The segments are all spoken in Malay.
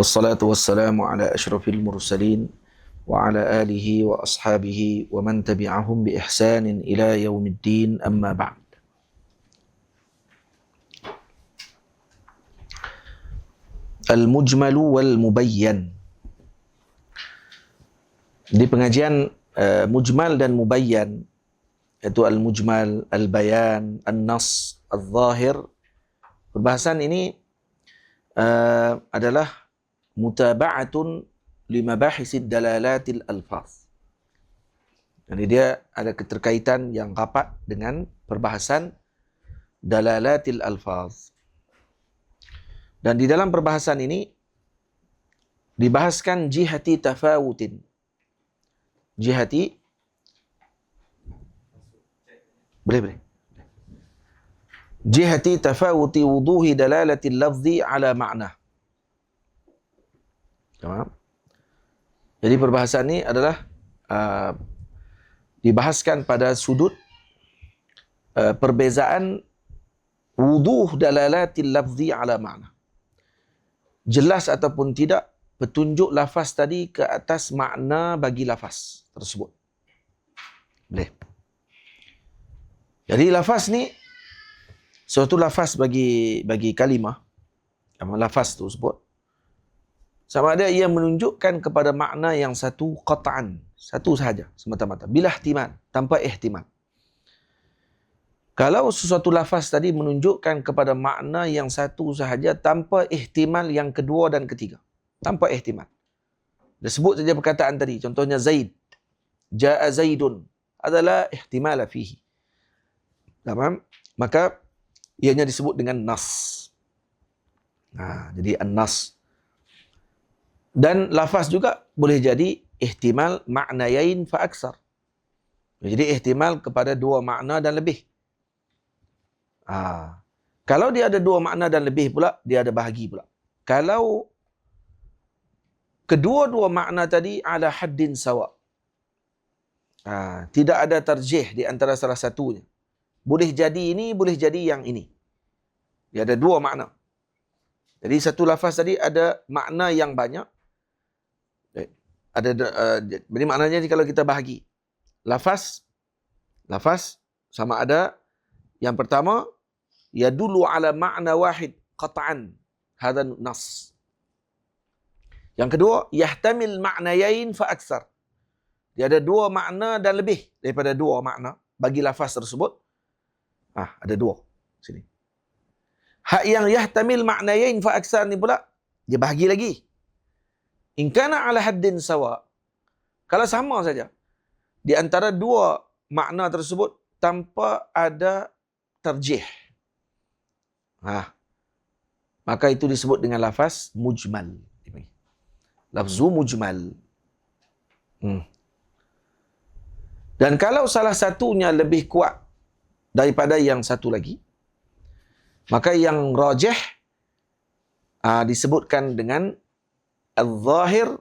والصلاة والسلام على أشرف المرسلين وعلى آله وأصحابه ومن تبعهم بإحسان إلى يوم الدين. أما بعد المجمل والمبين. Di pengajian uh, mujmal dan mubayyan iaitu al-mujmal, al-bayan, an-nas, al-zahir. Perbahasan ini uh, adalah mutaba'atun limabahisid dalalatil alfaz. Jadi dia ada keterkaitan yang rapat dengan perbahasan dalalatil alfaz. Dan di dalam perbahasan ini dibahaskan jihati tafawutin. Jihati boleh boleh. Jihati tafawuti wuduhi dalalati lafzi ala makna Tamam. Jadi perbahasan ini adalah uh, dibahaskan pada sudut uh, perbezaan wuduh dalalati lafzi ala makna. Jelas ataupun tidak petunjuk lafaz tadi ke atas makna bagi lafaz tersebut. Boleh. Jadi lafaz ni suatu lafaz bagi bagi kalimah apa lafaz tu sebut sama ada ia menunjukkan kepada makna yang satu qat'an. Satu sahaja semata-mata. Bila ihtimal tanpa ihtimal. Kalau sesuatu lafaz tadi menunjukkan kepada makna yang satu sahaja tanpa ihtimal yang kedua dan ketiga. Tanpa ihtimal. Dia sebut saja perkataan tadi. Contohnya zaid. Jaa zaidun. Adalah ihtimal fihi. Tamam? Maka ianya disebut dengan nas. Ha, jadi an-nas. Dan lafaz juga boleh jadi ihtimal maknayain fa aksar. Jadi ihtimal kepada dua makna dan lebih. Ha. Kalau dia ada dua makna dan lebih pula, dia ada bahagi pula. Kalau kedua-dua makna tadi ada haddin sawa. Ha. tidak ada terjih di antara salah satunya boleh jadi ini, boleh jadi yang ini. Dia ada dua makna. Jadi satu lafaz tadi ada makna yang banyak. Ada uh, jadi maknanya kalau kita bahagi lafaz lafaz sama ada yang pertama ya dulu ala makna wahid qat'an hadha nas. Yang kedua yahtamil ma'nayain fa aksar. Dia ada dua makna dan lebih daripada dua makna bagi lafaz tersebut. Ah, ada dua sini. Hak yang yahtamil maknayain fa aksar ni pula dia bahagi lagi. In kana ala haddin sawa. Kalau sama saja di antara dua makna tersebut tanpa ada terjih. Ha. Maka itu disebut dengan lafaz mujmal. Lafzu mujmal. Hmm. Dan kalau salah satunya lebih kuat daripada yang satu lagi maka yang rajih uh, disebutkan dengan al-zahir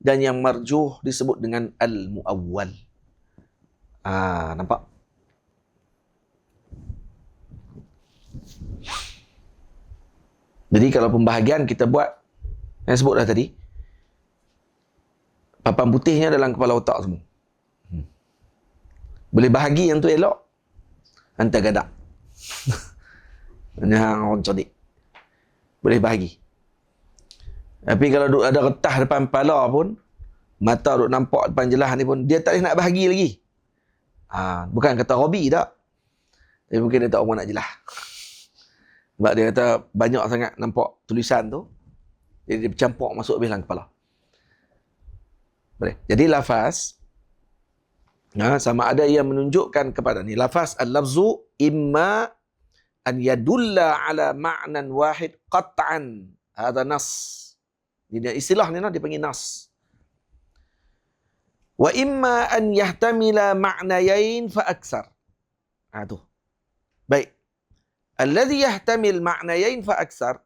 dan yang marjuh disebut dengan al-muawwal ah nampak jadi kalau pembahagian kita buat yang sebut dah tadi papan putihnya dalam kepala otak semua hmm. boleh bahagi yang tu elok hantar gadak. Hang orang cerdik. Boleh bahagi. Tapi kalau ada retah depan kepala pun, mata duk nampak depan jelas ni pun, dia tak boleh nak bahagi lagi. Ha, bukan kata Robi tak. Tapi mungkin dia tak orang nak jelas. Sebab dia kata banyak sangat nampak tulisan tu. Jadi dia bercampur masuk dalam kepala. Boleh. Jadi lafaz, Ha, sama ada ia menunjukkan kepada ni lafaz al-lafzu imma an yadulla ala ma'nan wahid qat'an hadha nas ini istilah ni nah dipanggil nas wa imma an yahtamila ma'nayain fa aksar ha tu baik alladhi yahtamil ma'nayain fa aksar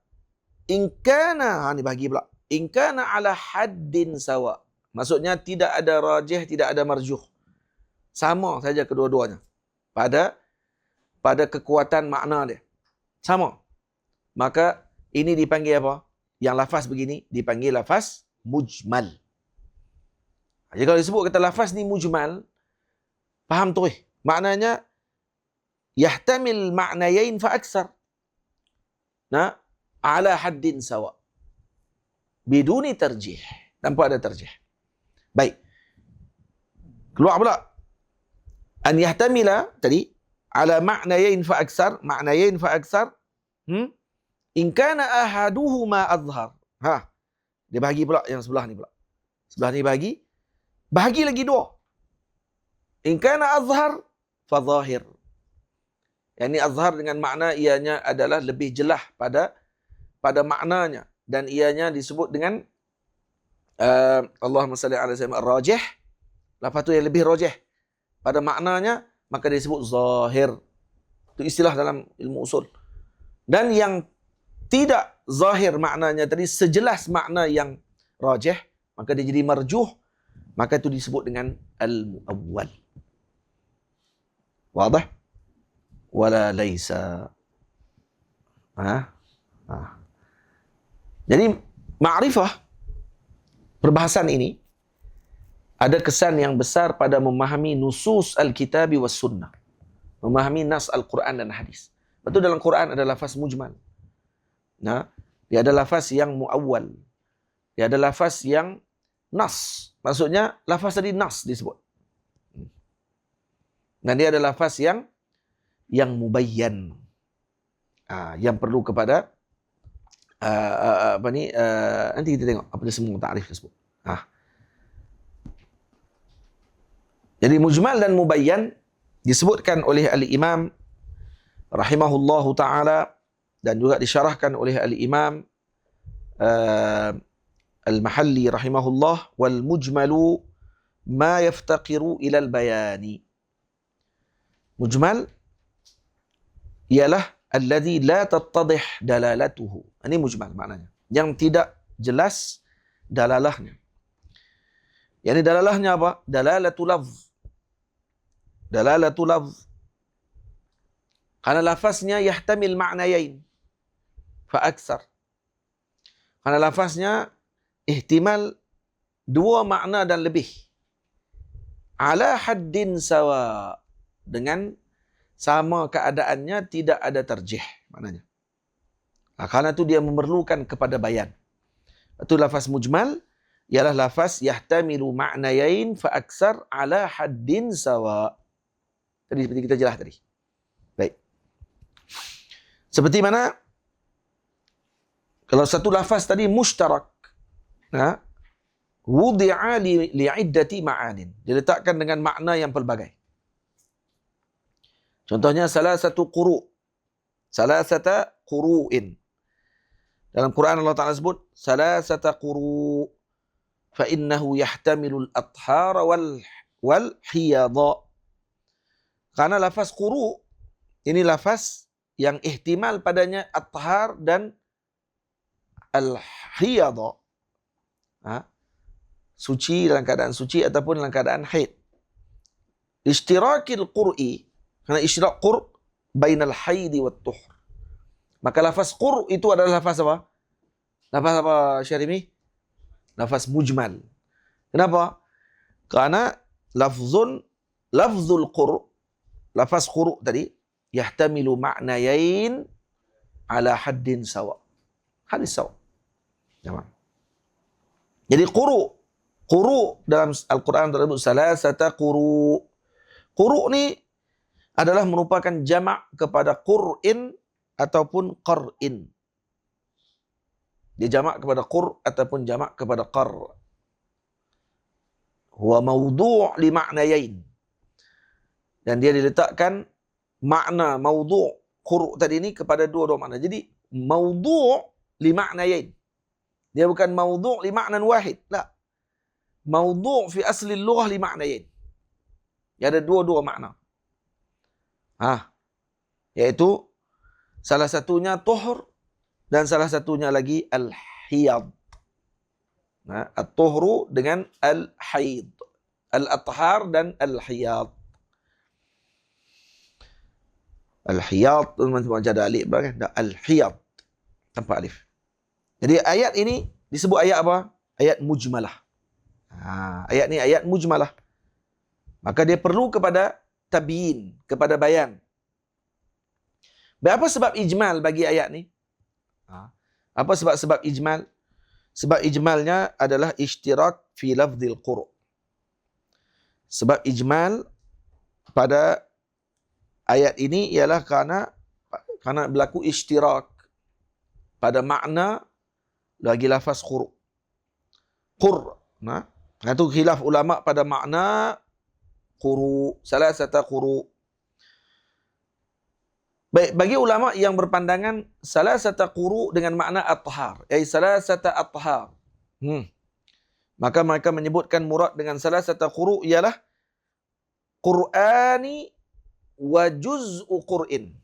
in kana ha ni bagi pula in kana ala haddin sawa maksudnya tidak ada rajih tidak ada marjuh sama saja kedua-duanya. Pada pada kekuatan makna dia. Sama. Maka ini dipanggil apa? Yang lafaz begini dipanggil lafaz mujmal. Jadi kalau disebut kata lafaz ni mujmal, faham tu? Maknanya yahtamil ma'nayain fa aksar. Nah, ala haddin sawa. Biduni terjih. Tanpa ada terjih. Baik. Keluar pula. An yahtamila tadi ala ma'nayain fa aksar, ma'nayain fa aksar. Hmm? In kana ahaduhuma azhar. Ha. Dia bagi pula yang sebelah ni pula. Sebelah ni bagi. Bahagi lagi dua. In kana azhar fa zahir. Yang azhar dengan makna ianya adalah lebih jelas pada pada maknanya dan ianya disebut dengan uh, Allahumma salli ala sayyidina rajih. Lafaz tu yang lebih rajih pada maknanya maka disebut zahir. Itu istilah dalam ilmu usul. Dan yang tidak zahir maknanya tadi sejelas makna yang rajih maka dia jadi marjuh maka itu disebut dengan al-muawwal. Wadah wala laisa. Ha? ha. Jadi ma'rifah perbahasan ini ada kesan yang besar pada memahami nusus al-kitabi was sunnah. Memahami nas al-Quran dan hadis. Betul dalam Quran ada lafaz mujmal Nah, dia ada lafaz yang muawwal. Dia ada lafaz yang nas. Maksudnya lafaz tadi nas disebut. Dan dia ada lafaz yang yang mubayyan. Ah, yang perlu kepada uh, apa ni uh, nanti kita tengok apa dia semua takrif tersebut. Ah. Jadi mujmal dan mubayyan disebutkan oleh al-Imam rahimahullahu taala dan juga disyarahkan oleh al-Imam uh, Al-Mahalli rahimahullah wal mujmalu ma yaftaqiru ila al-bayani. Mujmal ialah alladhi la tattadih dalalatuhu. Ini mujmal maknanya. Yang tidak jelas dalalahnya. Yang ini dalalahnya apa? Dalalatu lafz. Dalalatu lafz. Karena lafaznya yahtamil ma'nayain fa'aksar. Karena lafaznya ihtimal dua makna dan lebih. Ala haddin sawa. Dengan sama keadaannya tidak ada terjih. Maknanya. Nah, karena itu dia memerlukan kepada bayan. Itu lafaz mujmal. Ialah lafaz yahtamilu ma'nayain fa'aksar ala haddin sawa. Tadi seperti kita jelas tadi. Baik. Seperti mana kalau satu lafaz tadi mustarak. Ha? Wudi'a li, li'iddati ma'anin. Diletakkan dengan makna yang pelbagai. Contohnya salah satu quru. Salah satu quru'in. Dalam Quran Allah Ta'ala sebut. Salah satu quru' fa'innahu yahtamilu al-athar wal, wal hiyadha. Karena lafaz quru' ini lafaz yang ihtimal padanya athar dan al-hiyadha. Ha? Suci dalam keadaan suci ataupun dalam keadaan haid. Ishtirakil qur'i. Kerana ishtirak qur' bainal haidi wa tuhr. Maka lafaz qur' itu adalah lafaz apa? Lafaz apa Syarimi? Lafaz mujmal. Kenapa? Kerana lafzun lafzul qur' lafaz qur' tadi yahtamilu ma'nayain ala haddin sawa. Hadis sawa. Jemaah. Jadi quru quru dalam Al-Quran tersebut salasata quru. Quru ni adalah merupakan jamak kepada qur'in ataupun qar'in. Dia jamak kepada qur ataupun jamak kepada qar. Huwa mawdu' li ma'nayain. Dan dia diletakkan makna mawdu' qur tadi ini kepada dua-dua makna. Jadi mawdu' li ma'nayain. Dia bukan maudhu' li ma'nan wahid. La. Maudhu' fi asli lughah li ma'nayin. Dia ada dua-dua makna. Ha. Iaitu salah satunya tuhur dan salah satunya lagi al-hiyad. Ha. At-tuhru dengan al-haid. Al-athar dan al-hiyad. Al-hiyad, teman-teman jadi alif. Al-hiyad. Tanpa alif. Jadi ayat ini disebut ayat apa? Ayat mujmalah. Ha, ayat ni ayat mujmalah. Maka dia perlu kepada tabiin, kepada bayan. Apa sebab ijmal bagi ayat ni? Ha, apa sebab-sebab ijmal? Sebab ijmalnya adalah ishtirak fi lafzil qur'. Sebab ijmal pada ayat ini ialah kerana kerana berlaku ishtirak pada makna lagi lafaz qur. Qur. Nah, itu khilaf ulama pada makna quru, salah satu quru. Baik, bagi ulama yang berpandangan salah satu quru dengan makna at-tahar, iaitu salah satu at-tahar. Hmm. Maka mereka menyebutkan murad dengan salah satu quru ialah Qur'ani wa juz'u Qur'in.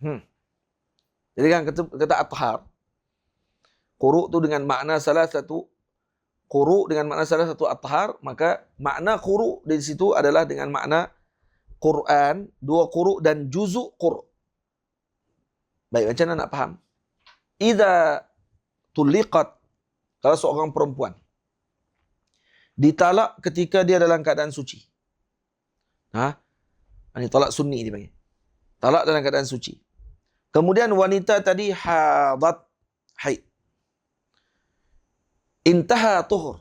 Hmm. Jadi kan kata, kata athar. Quru' tu dengan makna salah satu quru' dengan makna salah satu athar, maka makna quru' di situ adalah dengan makna Quran, dua quru' dan juz'u Qur'. Baik, macam mana nak faham? Iza tuliqat kalau seorang perempuan ditalak ketika dia dalam keadaan suci. Ha? Ini talak sunni dia panggil. Talak dalam keadaan suci. Kemudian wanita tadi hadat haid. Intaha tuhur.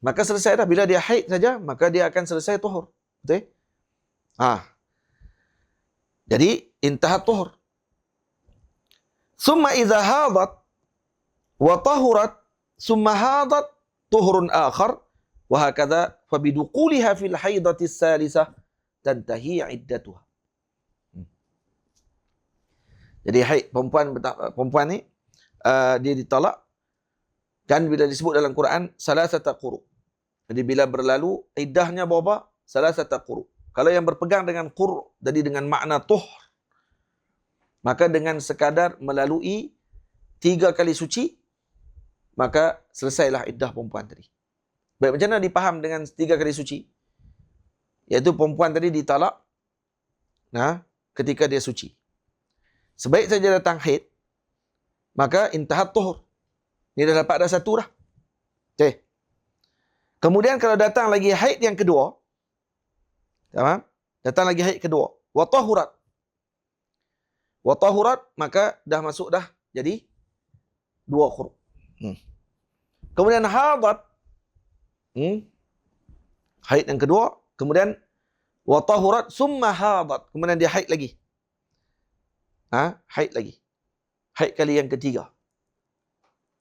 Maka selesai dah. Bila dia haid saja, maka dia akan selesai tuhur. Betul? Ha. Jadi, intaha tuhur. Summa iza hadat wa tahurat summa hadat tuhurun akhar wa hakadha fabiduquliha fil haidati salisah tantahi iddatuha. Jadi haid perempuan perempuan ni uh, dia ditolak kan bila disebut dalam Quran salah satu quru. Jadi bila berlalu iddahnya berapa? Salah satu quru. Kalau yang berpegang dengan qur jadi dengan makna tuh maka dengan sekadar melalui tiga kali suci maka selesailah iddah perempuan tadi. Baik macam mana dipaham dengan tiga kali suci? Iaitu perempuan tadi ditalak nah, ketika dia suci. Sebaik saja datang haid, maka intahat tuhur. Ini dah dapat dah satu dah. Okay. Kemudian kalau datang lagi haid yang kedua, tamam? Datang lagi haid kedua, wa tahurat. Wa tahurat maka dah masuk dah jadi dua huruf. Hmm. Kemudian hadat hmm. haid yang kedua, kemudian wa tahurat summa hadat, kemudian dia haid lagi ha, haid lagi. Haid kali yang ketiga.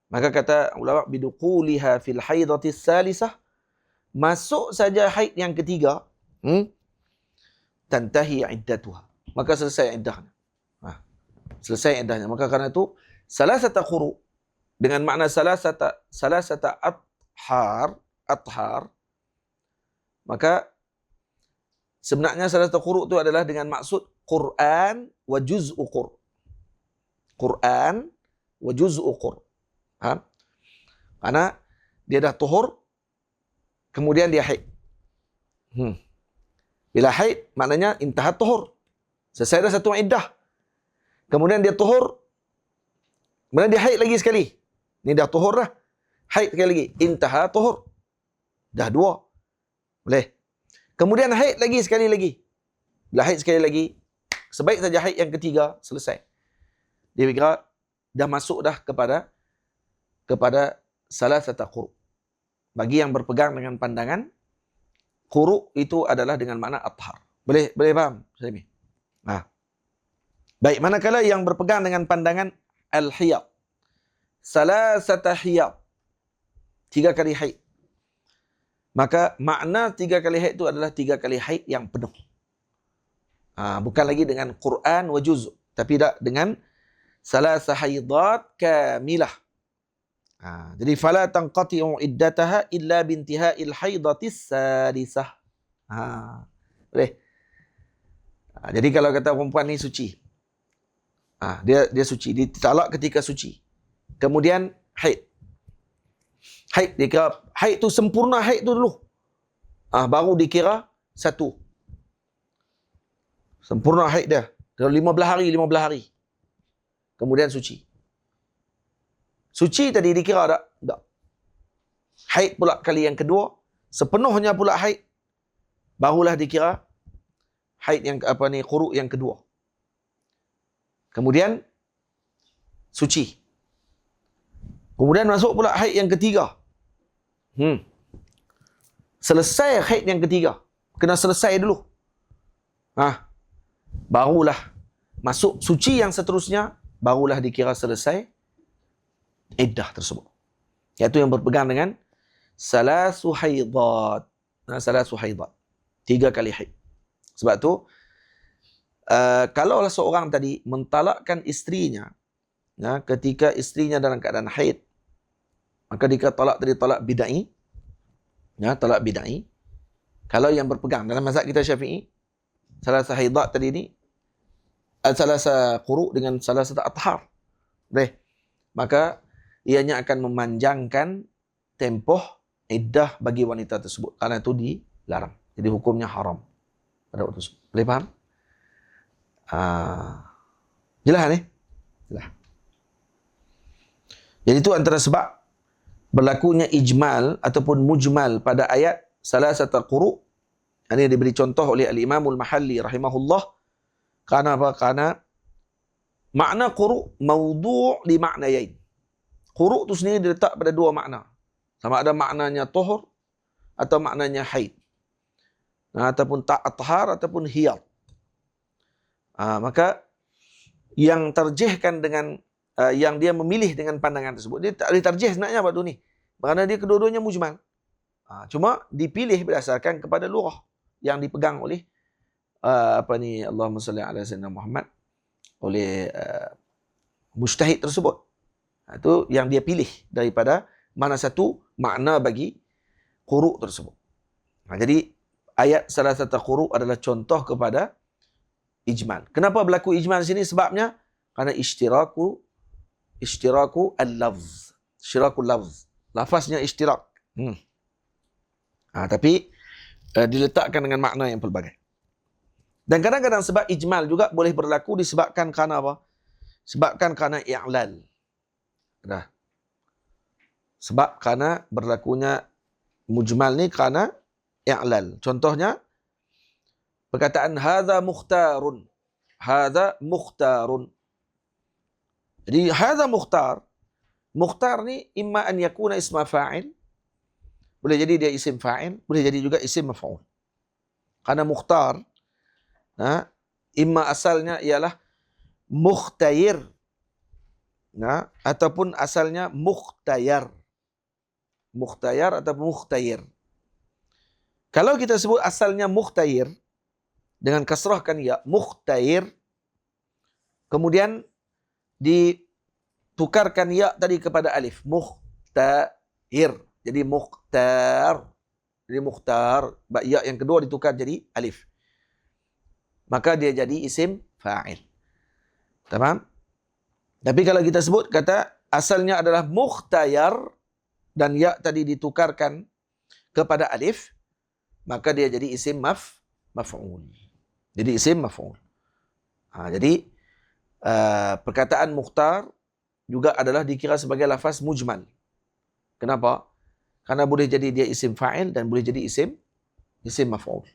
Maka kata ulama biduquliha fil haidati salisah masuk saja haid yang ketiga hmm tantahi iddatuha. Maka selesai iddahnya. Ha, selesai iddahnya. Maka karena itu salah satu khuru dengan makna salah satu athar athar maka sebenarnya salah satu khuru itu adalah dengan maksud Quran wa juz'u Qur. Quran wa juz'u Qur. Ha? Karena dia dah tuhur, kemudian dia haid. Hmm. Bila haid, maknanya intahat tuhur. Selesai dah satu iddah. Kemudian dia tuhur, kemudian dia haid lagi sekali. Ini dah tuhur dah. Haid sekali lagi. Intaha tuhur. Dah dua. Boleh. Kemudian haid lagi sekali lagi. Bila haid sekali lagi, Sebaik saja haid yang ketiga selesai. Dia kira dah masuk dah kepada kepada salah satu quru. Bagi yang berpegang dengan pandangan quru itu adalah dengan makna athar. Boleh boleh faham? Saya Nah. Baik, manakala yang berpegang dengan pandangan al-hiyad. Salasata hiyad. Tiga kali haid. Maka makna tiga kali haid itu adalah tiga kali haid yang penuh. Ha, bukan lagi dengan Quran wa juz, tapi dak dengan salah sahaidat kamilah. Ha, jadi fala tanqati'u iddataha illa bintiha'il haidatis salisah. Ha, boleh. Ha, jadi kalau kata perempuan ni suci. Ha, dia dia suci, dia talak ketika suci. Kemudian haid. Haid dia kira haid tu sempurna haid tu dulu. Ah ha, baru dikira satu. Sempurna haid dia. Dalam 15 hari, 15 hari. Kemudian suci. Suci tadi dikira tak? Tak. Haid pula kali yang kedua, sepenuhnya pula haid, barulah dikira haid yang apa ni quru yang kedua. Kemudian suci. Kemudian masuk pula haid yang ketiga. Hmm. Selesai haid yang ketiga. Kena selesai dulu. Ah. Barulah masuk suci yang seterusnya barulah dikira selesai iddah tersebut. Iaitu yang berpegang dengan salasu haidat. Nah, salasu haidat. Tiga kali haid. Sebab tu, uh, kalau seorang tadi mentalakkan istrinya, ya, ketika istrinya dalam keadaan haid, maka jika talak tadi talak bidai, ya, talak bidai, kalau yang berpegang dalam mazhab kita syafi'i, salah satu haidat tadi ni, salah satu quru dengan salah satu athar. Boleh. Maka, ianya akan memanjangkan tempoh iddah bagi wanita tersebut. Karena itu dilarang. Jadi hukumnya haram pada waktu tersebut. Boleh faham? Uh, jelas ni? Jelas. Jadi itu antara sebab berlakunya ijmal ataupun mujmal pada ayat salah satu quru ini diberi contoh oleh al-Imamul Mahalli rahimahullah karena apa? Karena makna quru maudhu' di makna Quru tu sendiri diletak pada dua makna. Sama ada maknanya tohor atau maknanya haid ataupun tak athar ataupun hiyad. Ha, maka yang terjehkan dengan uh, yang dia memilih dengan pandangan tersebut dia tak diterjeh sebenarnya waktu ni. Kerana dia kedua-duanya mujmal. Ha, cuma dipilih berdasarkan kepada lurah yang dipegang oleh uh, apa ni Allahumma salli ala sayyidina Muhammad oleh uh, mujtahid tersebut. Ha, itu yang dia pilih daripada mana satu makna bagi quru tersebut. Ha, jadi ayat salah satu quru adalah contoh kepada ijmal. Kenapa berlaku ijmal sini? Sebabnya kerana ishtiraku ishtiraku al-lafz. Ishtiraku al-lafz. Lafaznya ishtirak. Hmm. Ha, tapi uh, diletakkan dengan makna yang pelbagai. Dan kadang-kadang sebab ijmal juga boleh berlaku disebabkan kerana apa? Sebabkan kerana i'lal. Dah. Sebab kerana berlakunya mujmal ni kerana i'lal. Contohnya perkataan hadza mukhtarun. Hadza mukhtarun. Jadi hadza mukhtar. Mukhtar ni imma an yakuna isma fa'il. Boleh jadi dia isim fa'il, boleh jadi juga isim maf'ul. Karena mukhtar ha, imma asalnya ialah mukhtayir. Nah, ataupun asalnya mukhtayar. Mukhtayar atau mukhtayir. Kalau kita sebut asalnya muhtayir dengan kasrahkan ya muhtayir kemudian ditukarkan ya tadi kepada alif muhtayir jadi muhtar jadi muhtar ya yang kedua ditukar jadi alif maka dia jadi isim fa'il tamam tapi kalau kita sebut kata asalnya adalah muhtayar dan ya tadi ditukarkan kepada alif maka dia jadi isim maf maf'ul. Jadi isim maf'ul. Ha, jadi uh, perkataan mukhtar juga adalah dikira sebagai lafaz mujmal. Kenapa? Karena boleh jadi dia isim fa'il dan boleh jadi isim isim maf'ul.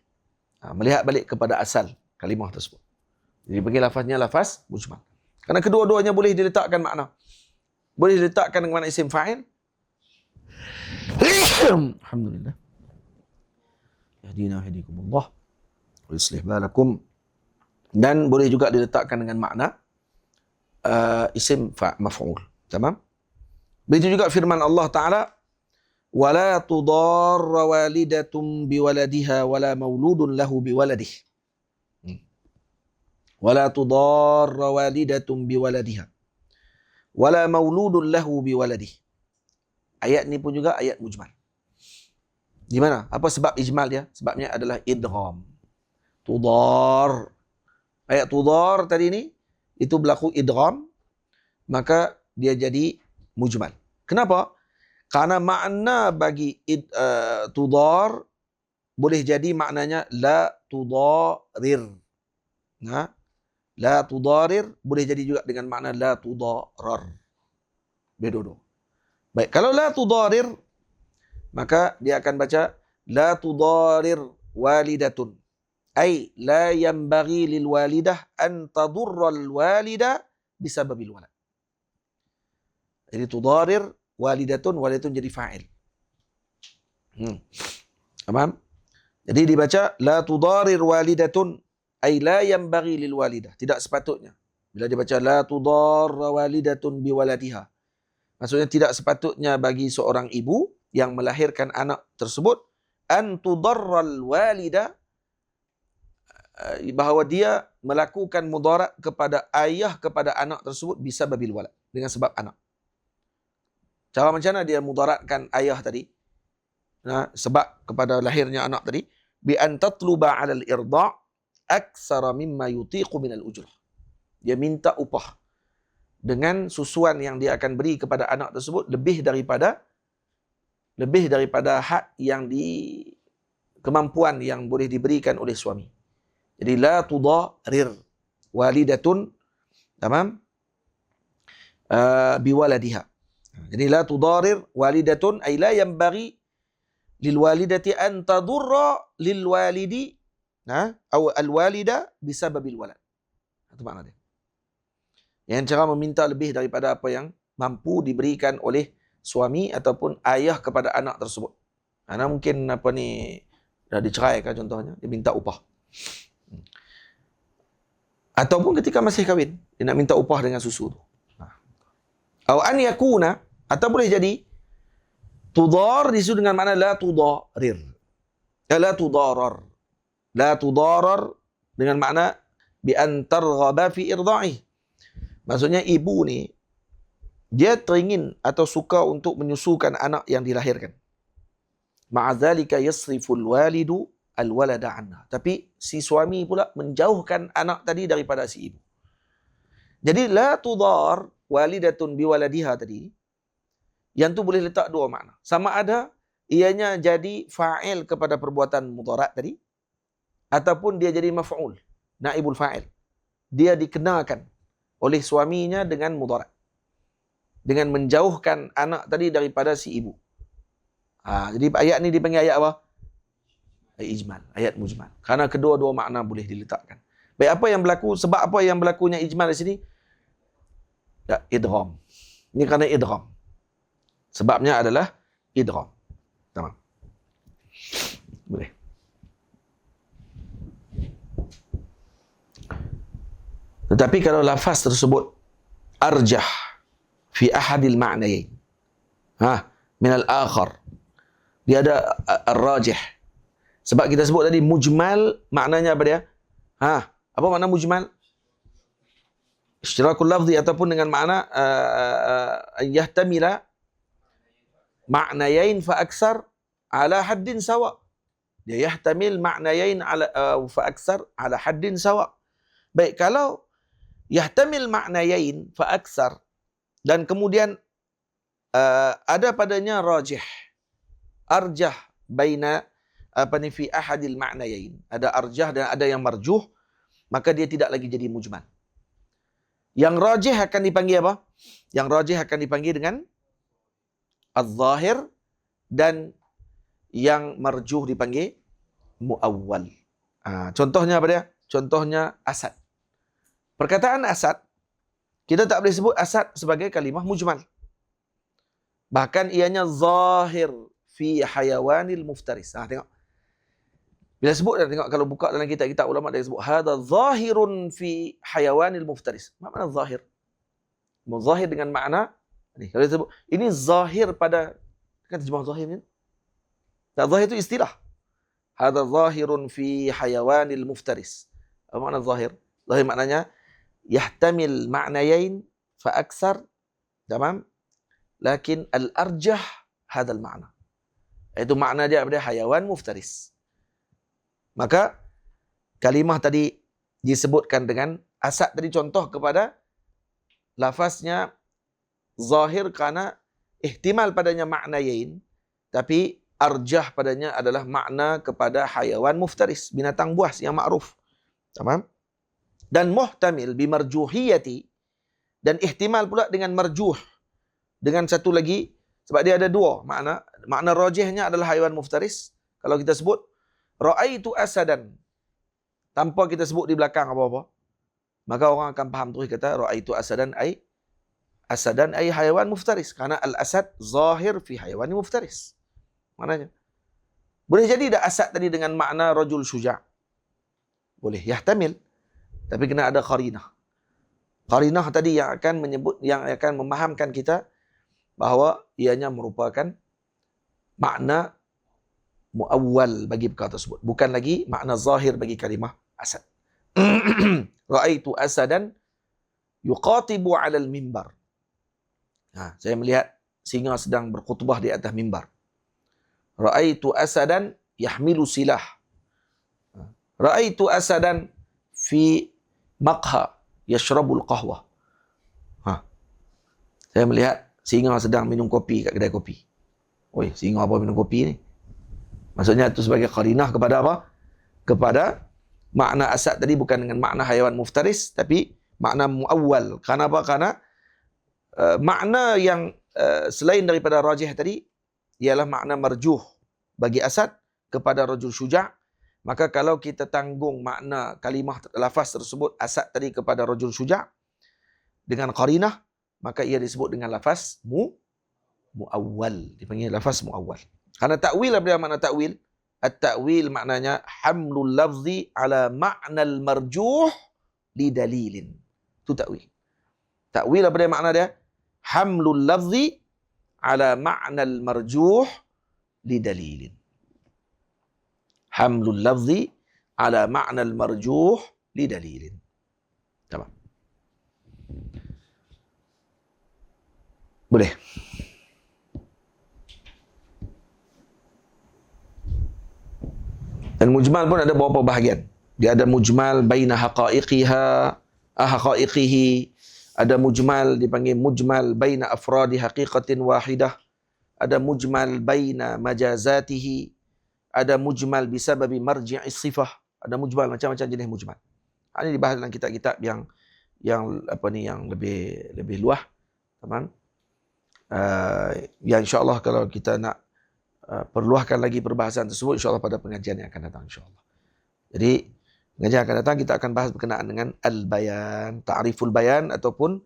Ha, melihat balik kepada asal kalimah tersebut. Jadi bagi lafaznya lafaz mujmal. Karena kedua-duanya boleh diletakkan makna. Boleh diletakkan dengan makna isim fa'il. Alhamdulillah yahdina hadikumullah wa yuslih balakum dan boleh juga diletakkan dengan makna uh, isim maf'ul tamam begitu juga firman Allah taala wala tudar walidatum biwaladiha wala mauludun lahu biwaladihi hmm. Wala tudar walidatum biwaladiha wala mauludun lahu biwaladihi ayat ni pun juga ayat mujmal di mana? Apa sebab ijmal dia? Sebabnya adalah idgham. Tudar. Ayat tudar tadi ni itu berlaku idgham maka dia jadi mujmal. Kenapa? Karena makna bagi id, uh, tudar boleh jadi maknanya la tudarir. Nah, la tudarir boleh jadi juga dengan makna la tudarar. Bedodo. Baik, kalau la tudarir maka dia akan baca la tudarir walidatun. Ai la yanbaghi lil walidah an tadurra al walida bisababil walad. Jadi tudarir walidatun walidatun jadi fa'il. Hmm. Paham? Jadi dibaca la tudarir walidatun ai la yanbaghi lil walidah. Tidak sepatutnya. Bila dibaca la tudarra walidatun biwaladiha. Maksudnya tidak sepatutnya bagi seorang ibu yang melahirkan anak tersebut an tudarral walida eh, bahawa dia melakukan mudarat kepada ayah kepada anak tersebut bisa babil walad dengan sebab anak. Cara macam mana dia mudaratkan ayah tadi? Nah, sebab kepada lahirnya anak tadi bi an tatluba 'ala al-irda' aksara mimma yutiqu min al-ujrah. Dia minta upah dengan susuan yang dia akan beri kepada anak tersebut lebih daripada lebih daripada hak yang di kemampuan yang boleh diberikan oleh suami. Jadi la tudarir walidatun tamam uh, biwaladiha. Jadi la tudarir walidatun ay la yanbaghi lil walidati an tadurra lil walidi ha atau al walida bisababil walad. Itu makna dia. Yang cara meminta lebih daripada apa yang mampu diberikan oleh suami ataupun ayah kepada anak tersebut. Anak mungkin apa ni dah diceraikan contohnya, dia minta upah. Ataupun ketika masih kahwin, dia nak minta upah dengan susu tu. Aw an yakuna atau boleh jadi tudar disu dengan makna la tudarir. Ya, la tudarar. La tudarar dengan makna bi an targhaba fi irda'i. Maksudnya ibu ni dia teringin atau suka untuk menyusukan anak yang dilahirkan. Ma'adzalika yasriful walidu al-walada anha. Tapi si suami pula menjauhkan anak tadi daripada si ibu. Jadi la tudar walidatun biwaladiha tadi. Yang tu boleh letak dua makna. Sama ada ianya jadi fa'il kepada perbuatan mudarat tadi ataupun dia jadi maf'ul, naibul fa'il. Dia dikenakan oleh suaminya dengan mudarat dengan menjauhkan anak tadi daripada si ibu. Ha, jadi ayat ni dipanggil ayat apa? Ayat ijmal, ayat mujmal. Karena kedua-dua makna boleh diletakkan. Baik apa yang berlaku, sebab apa yang berlakunya ijmal di sini? Ya, idgham. Ini kerana idgham. Sebabnya adalah idgham. Tamam. Boleh. Tetapi kalau lafaz tersebut arjah fi ahadil ma'nayain. Ha, min al-akhar. Dia ada ar-rajih. Sebab kita sebut tadi mujmal maknanya apa dia? Ha, apa makna mujmal? Ishtirakul lafzi ataupun dengan makna uh, uh, yahtamila ma'nayain fa aksar ala haddin sawa. Dia yahtamil ma'nayain ala uh, fa aksar ala haddin sawa. Baik, kalau yahtamil ma'nayain fa aksar dan kemudian uh, ada padanya rajih. Arjah baina apa ni fi ahadil ma'nayain. Ada arjah dan ada yang marjuh maka dia tidak lagi jadi mujmal yang rajih akan dipanggil apa? Yang rajih akan dipanggil dengan az-zahir dan yang marjuh dipanggil muawwal. Ha, contohnya apa dia? Contohnya asad perkataan asad kita tak boleh sebut asad sebagai kalimah mujmal. Bahkan ianya zahir fi hayawanil muftaris. Ha, tengok. Bila sebut dan tengok kalau buka dalam kitab-kitab ulama dia sebut hada zahirun fi hayawanil muftaris. Apa makna zahir? Muzahir dengan makna ni kalau dia sebut ini zahir pada kan terjemah zahir ni. Tak zahir itu istilah. Hada zahirun fi hayawanil muftaris. Apa makna zahir? Zahir maknanya fa aksar tamam lakin al arjah hadal makna itu makna dia pada hayawan muftaris maka kalimah tadi disebutkan dengan asad tadi contoh kepada lafaznya zahir karena ihtimal padanya makna yain tapi arjah padanya adalah makna kepada hayawan muftaris binatang buas yang ma'ruf. Tamam dan muhtamil bimarjuhiyati dan ihtimal pula dengan marjuh dengan satu lagi Sebab dia ada dua makna. Makna rajihnya adalah haiwan muftaris. Kalau kita sebut ra'aitu asadan tanpa kita sebut di belakang apa-apa, maka orang akan faham terus kata ra'aitu asadan ai asadan ai haiwan muftaris kerana al-asad zahir fi haiwan muftaris. Maknanya boleh jadi dah asad tadi dengan makna rajul syuja'. Boleh yahtamil tapi kena ada qarinah. Qarinah tadi yang akan menyebut yang akan memahamkan kita bahawa ianya merupakan makna muawwal bagi perkara tersebut. Bukan lagi makna zahir bagi kalimah asad. Ra'aitu asadan yuqatibu 'ala al-mimbar. Ha, saya melihat singa sedang berkhutbah di atas mimbar. Ra'aitu asadan yahmilu silah. Ha, Ra'aitu asadan fi maqha yashrabul qahwah. Ha. Saya melihat singa sedang minum kopi kat kedai kopi. Oi, singa apa minum kopi ni? Maksudnya itu sebagai qarinah kepada apa? Kepada makna asad tadi bukan dengan makna haiwan muftaris tapi makna muawwal. Karena apa? Karena uh, makna yang uh, selain daripada rajih tadi ialah makna marjuh bagi asad kepada rajul syuja' maka kalau kita tanggung makna kalimah lafaz tersebut asad tadi kepada rajul syuja' dengan qarinah maka ia disebut dengan lafaz mu muawwal dipanggil lafaz muawwal karena takwil apa makna takwil? At-takwil maknanya hamlul lafzi ala ma'nal marjuh li dalilin. Itu takwil. Takwil apa dia makna dia? Hamlul lafzi ala ma'nal marjuh li dalilin. Lafzi ala ma'nal marjuh li dalilin. Tamam. Boleh. Dan mujmal pun ada beberapa bahagian. Dia ada mujmal baina haqaiqiha, ah, haqaiqihi. Ada mujmal dipanggil mujmal baina afradi haqiqatin wahidah. Ada mujmal baina majazatihi. Ada mujmal bisababi marji'i sifah. Ada mujmal macam-macam jenis mujmal. Ini dibahas dalam kitab-kitab yang yang apa ni yang lebih lebih luah, teman. Uh, ya insyaallah kalau kita nak Uh, perluahkan lagi perbahasan tersebut insyaAllah pada pengajian yang akan datang insyaAllah. Jadi pengajian yang akan datang kita akan bahas berkenaan dengan al-bayan, ta'riful bayan ataupun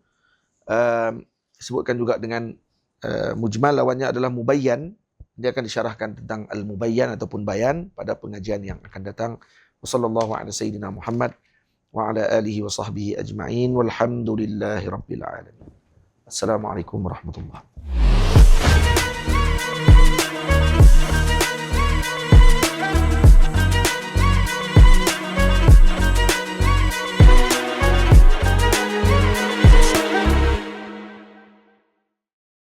uh, sebutkan juga dengan uh, mujmal lawannya adalah mubayyan. Dia akan disyarahkan tentang al-mubayyan ataupun bayan pada pengajian yang akan datang. Wassallallahu ala sayyidina Muhammad wa ala alihi wa sahbihi ajma'in walhamdulillahi rabbil alamin. Assalamualaikum warahmatullahi wabarakatuh.